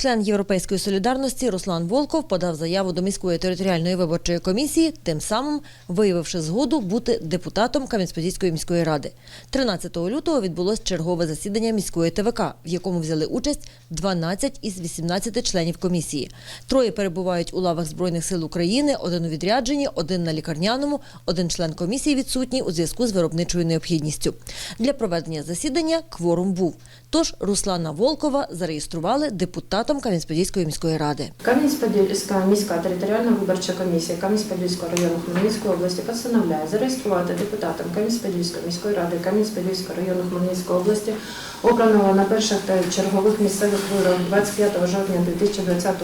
Член Європейської солідарності Руслан Волков подав заяву до міської територіальної виборчої комісії, тим самим виявивши згоду бути депутатом Кам'янець-Подільської міської ради. 13 лютого відбулось чергове засідання міської ТВК, в якому взяли участь 12 із 18 членів комісії. Троє перебувають у лавах Збройних сил України, один у відрядженні, один на лікарняному, один член комісії відсутній у зв'язку з виробничою необхідністю. Для проведення засідання кворум був. Тож Руслана Волкова зареєстрували депутатом Кам'янець-Подільської міської ради. Кам'янець-Подільська міська територіальна виборча комісія Кам'янець-Подільського району Хмельницької області постановляє зареєструвати депутатом Кам'янець-Подільської міської ради Кам'янець-Подільського району Хмельницької області, обраного на перших та чергових місцевих виборах 25 жовтня 2020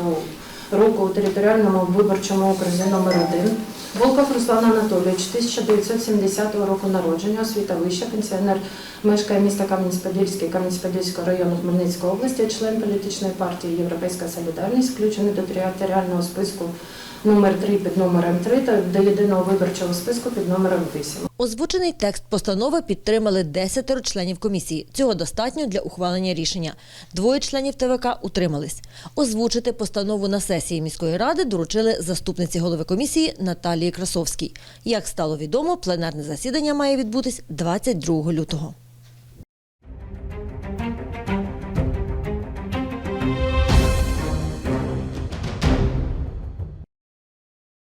року у територіальному виборчому окрузі номер 1 Волков Руслан Анатолійович, 1970 року народження, освіта вища, пенсіонер, мешкає міста Кам'янець-Подільський, Кам'янець-Подільського району Хмельницької області, член політичної партії Європейська солідарність, включений до територіального списку номер 3 під номером 3 та до єдиного виборчого списку під номером 8. Озвучений текст постанови підтримали 10 членів комісії. Цього достатньо для ухвалення рішення. Двоє членів ТВК утримались. Озвучити постанову на сесії міської ради доручили заступниці голови комісії Наталії Красовській. Як стало відомо, пленарне засідання має відбутись 22 лютого.